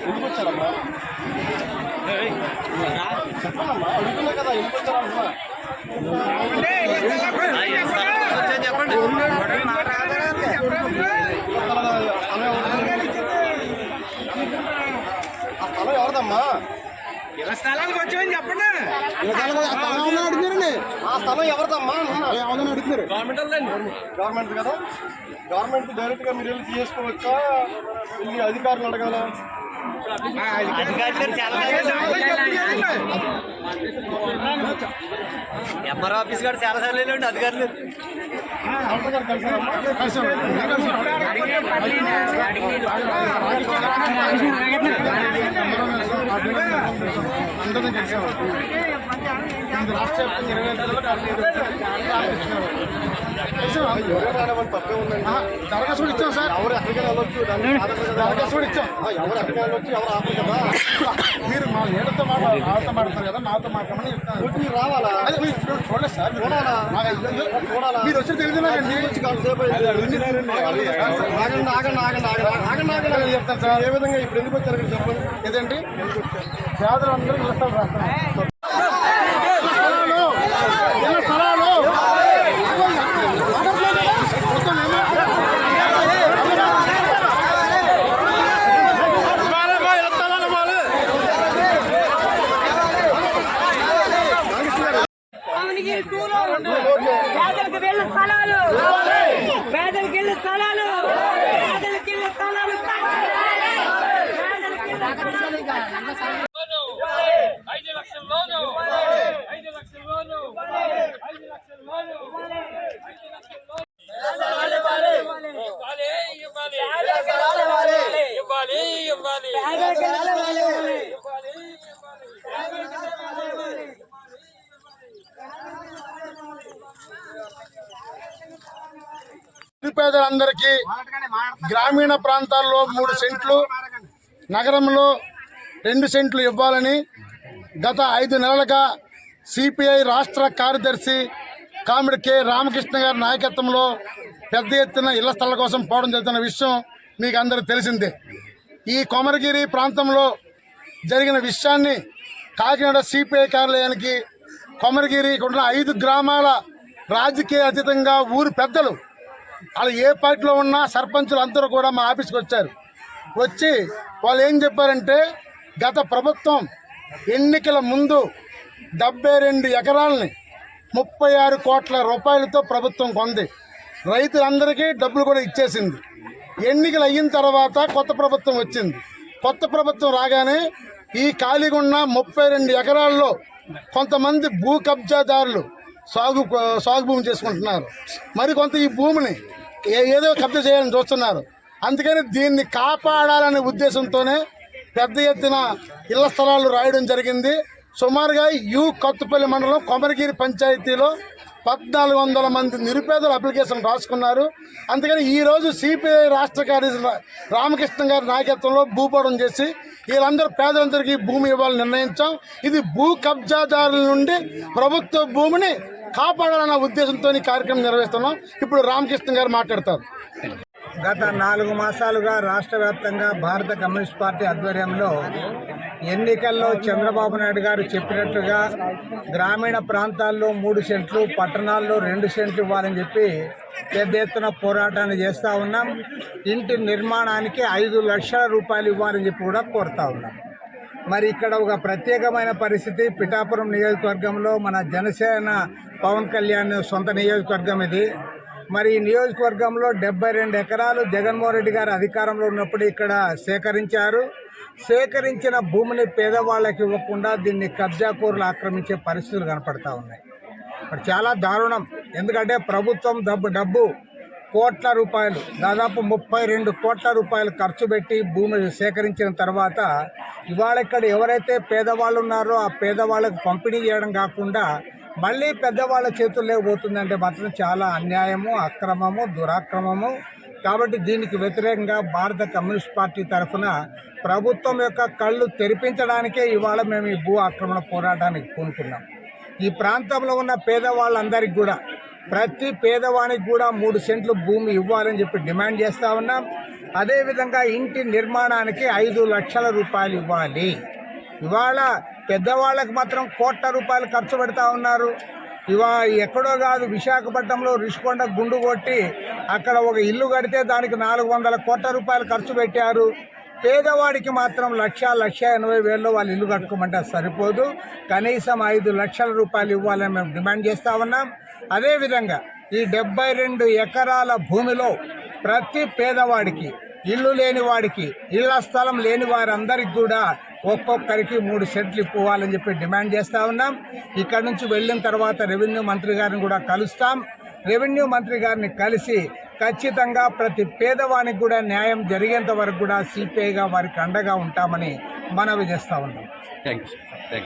ఎందుకు వచ్చారమ్మా అడుగుతున్నా కదా ఆ స్థలం ఎవరిదమ్మా? స్థలానికి వచ్చామని చెప్పండి. అడిగారండి ఆ స్థలం ఎవరిదమ్మా ఏమన్నా అడుగుతున్నారు. గవర్నమెంట్ కదా? గవర్నమెంట్ డైరెక్ట్గా మీరు వెళ్ళి తీసుకోవచ్చా? వెళ్ళి అధికారులు అడగాల? ఎంఆర్ ఆఫీస్ గారు చాలా సార్లు వెళ్ళండి అధికారులు. కలెక్టర్ 准备 రాష్ట్ర వ్యాప్తంగా ఇరవై ఐదు. దరఖాస్తు కూడా ఇచ్చాం సార్ ఎవరు వెళ్ళొచ్చు దరఖాస్తు కూడా ఇచ్చాం ఆ, ఎవరు ఎక్కడికైనా వెళ్ళొచ్చు ఎవరు ఆపరు కదా మీరు మా ఏడతో మాట మాతో మాట్లాడతారు కదా నాతో మాట్లాడమని చెప్తాను మీరు రావాలా అదే మీరు ఇప్పుడు చూడలేదు సార్ చూడాలా చూడాలా మీరు వచ్చి అయింది. ఆగండి ఆగండి ఆగండి ఆగండి ఆగండి ఆగండి ఆగండి చెప్తాను సార్ ఏ విధంగా ఇప్పుడు ఎందుకు వచ్చారు చెప్పండి ఏదండి పేదలందరూ ఇళ్ళ స్థలాలు. రాస్తారు పేదలకు వెళ్ళే స్థలాలు. పేదలకు వెళ్ళే స్థలాలు. పేదలకు వెళ్ళే స్థలాలు ఐదు లక్షల లోను ఐదు లక్షల లోను ఐదు లక్షల లోను ఐదు లక్షల లోను ఇవ్వాలి ఇవ్వాలి ఇవ్వాలి ఇవ్వాలి నిరుపేదలందరికీ గ్రామీణ ప్రాంతాల్లో మూడు సెంట్లు నగరంలో రెండు సెంట్లు ఇవ్వాలని గత ఐదు నెలలుగా సిపిఐ రాష్ట్ర కార్యదర్శి కామిడి కె. రామకృష్ణ గారి నాయకత్వంలో పెద్ద ఎత్తున ఇళ్ళ స్థలాల కోసం పోవడం జరుగుతున్న విషయం మీకు అందరికీ తెలిసిందే. ఈ కొమరగిరి ప్రాంతంలో జరిగిన విషయాన్ని కాకినాడ సిపిఐ కార్యాలయానికి కొమరగిరి ఉన్న ఐదు గ్రామాల రాజకీయ అతీతంగా ఊరు పెద్దలు అలా ఏ పార్టీలో ఉన్నా సర్పంచులు అందరూ కూడా మా ఆఫీస్కి వచ్చారు. వచ్చి వాళ్ళు ఏం చెప్పారంటే గత ప్రభుత్వం ఎన్నికల ముందు డెబ్బై రెండు ఎకరాలని ముప్పై ఆరు కోట్ల రూపాయలతో ప్రభుత్వం కొంది. రైతులందరికీ డబ్బులు కూడా ఇచ్చేసింది. ఎన్నికలు అయిన తర్వాత కొత్త ప్రభుత్వం వచ్చింది. కొత్త ప్రభుత్వం రాగానే ఈ ఖాళీగా ఉన్న ముప్పై రెండు ఎకరాల్లో కొంతమంది భూ కబ్జాదారులు సాగు సాగు భూమి చేసుకుంటున్నారు. మరి కొంత ఈ భూమిని ఏ- ఏదో కబ్జా చేయాలని చూస్తున్నారు. అందుకని దీన్ని కాపాడాలనే ఉద్దేశంతోనే పెద్ద ఎత్తున ఇళ్ళ స్థలాలు రాయడం జరిగింది. సుమారుగా యు కత్తుపల్లి మండలం కొమరగిరి పంచాయతీలో పద్నాలుగు వందల మంది నిరుపేదలు అప్లికేషన్ రాసుకున్నారు. అందుకని ఈరోజు సిపిఐ రాష్ట్ర కార్యదర్శి రామకృష్ణ గారి నాయకత్వంలో భూపడం చేసి వీళ్ళందరూ పేదలందరికీ భూమి ఇవ్వాలని నిర్ణయించాం. ఇది భూ కబ్జాదారుల నుండి ప్రభుత్వ భూమిని కాపాడాలన్న ఉద్దేశంతో ఈ కార్యక్రమం నిర్వహిస్తున్నాం. ఇప్పుడు రామకృష్ణ గారు మాట్లాడతారు. గత నాలుగు మాసాలుగా రాష్ట్ర వ్యాప్తంగా భారత కమ్యూనిస్ట్ పార్టీ ఆధ్వర్యంలో ఎన్నికల్లో చంద్రబాబు నాయుడు గారు చెప్పినట్టుగా గ్రామీణ ప్రాంతాల్లో మూడు సెంట్లు పట్టణాల్లో రెండు సెంట్లు ఇవ్వాలని చెప్పి పెద్ద ఎత్తున పోరాటాన్ని చేస్తూ ఉన్నాం. ఇంటి నిర్మాణానికి ఐదు లక్షల రూపాయలు ఇవ్వాలని చెప్పి కూడా కోరుతా ఉన్నాం. మరి ఇక్కడ ఒక ప్రత్యేకమైన పరిస్థితి. పిఠాపురం నియోజకవర్గంలో మన జనసేన పవన్ కళ్యాణ్ సొంత నియోజకవర్గం ఇది. మరి ఈ నియోజకవర్గంలో డెబ్బై రెండు ఎకరాలు జగన్మోహన్ రెడ్డి గారు అధికారంలో ఉన్నప్పుడు ఇక్కడ సేకరించారు. సేకరించిన భూమిని పేదవాళ్ళకి ఇవ్వకుండా దీన్ని కబ్జాకూరులు ఆక్రమించే పరిస్థితులు కనపడతా ఉన్నాయి. మరి చాలా దారుణం. ఎందుకంటే ప్రభుత్వం డబ్బు డబ్బు కోట్ల రూపాయలు దాదాపు ముప్పై రెండు కోట్ల రూపాయలు ఖర్చు పెట్టి భూమి సేకరించిన తర్వాత ఇవాళ ఇక్కడ ఎవరైతే పేదవాళ్ళు ఉన్నారో ఆ పేదవాళ్ళకు పంపిణీ చేయడం కాకుండా మళ్ళీ పెద్దవాళ్ళ చేతుల్లో పోతుందంటే మాత్రం చాలా అన్యాయము అక్రమము దురాక్రమము. కాబట్టి దీనికి వ్యతిరేకంగా భారత కమ్యూనిస్ట్ పార్టీ తరఫున ప్రభుత్వం యొక్క కళ్ళు తెరిపించడానికే ఇవాళ మేము ఈ భూ ఆక్రమణ పోరాటానికి పూనుకున్నాం. ఈ ప్రాంతంలో ఉన్న పేదవాళ్ళందరికీ కూడా ప్రతి పేదవానికి కూడా మూడు సెంట్లు భూమి ఇవ్వాలని చెప్పి డిమాండ్ చేస్తా ఉన్నాం. అదేవిధంగా ఇంటి నిర్మాణానికి ఐదు లక్షల రూపాయలు ఇవ్వాలి. ఇవాళ పెద్దవాళ్ళకి మాత్రం కోట్ల రూపాయలు ఖర్చు పెడతా ఉన్నారు. ఇవా ఎక్కడో కాదు విశాఖపట్నంలో రిషికొండ గుండు కొట్టి అక్కడ ఒక ఇల్లు కడితే దానికి నాలుగు వందల కోట్ల రూపాయలు ఖర్చు పెట్టారు. పేదవాడికి మాత్రం లక్ష లక్ష ఎనభై వేల్లో వాళ్ళు ఇల్లు కట్టుకోమంటే సరిపోదు. కనీసం ఐదు లక్షల రూపాయలు ఇవ్వాలని మేము డిమాండ్ చేస్తా ఉన్నాం. అదేవిధంగా ఈ డెబ్బై రెండు ఎకరాల భూమిలో ప్రతి పేదవాడికి ఇల్లు లేని వాడికి ఇళ్ళ స్థలం లేని వారందరికి కూడా ఒక్కొక్కరికి మూడు సెట్లు ఇవ్వాలని చెప్పి డిమాండ్ చేస్తా ఉన్నాం. ఇక్కడ నుంచి వెళ్ళిన తర్వాత రెవెన్యూ మంత్రి గారిని కూడా కలుస్తాం. రెవెన్యూ మంత్రి గారిని కలిసి ఖచ్చితంగా ప్రతి పేదవానికి కూడా న్యాయం జరిగేంత వరకు కూడా సిపిఐగా వారికి అండగా ఉంటామని మనవి చేస్తా ఉన్నాం. Thank you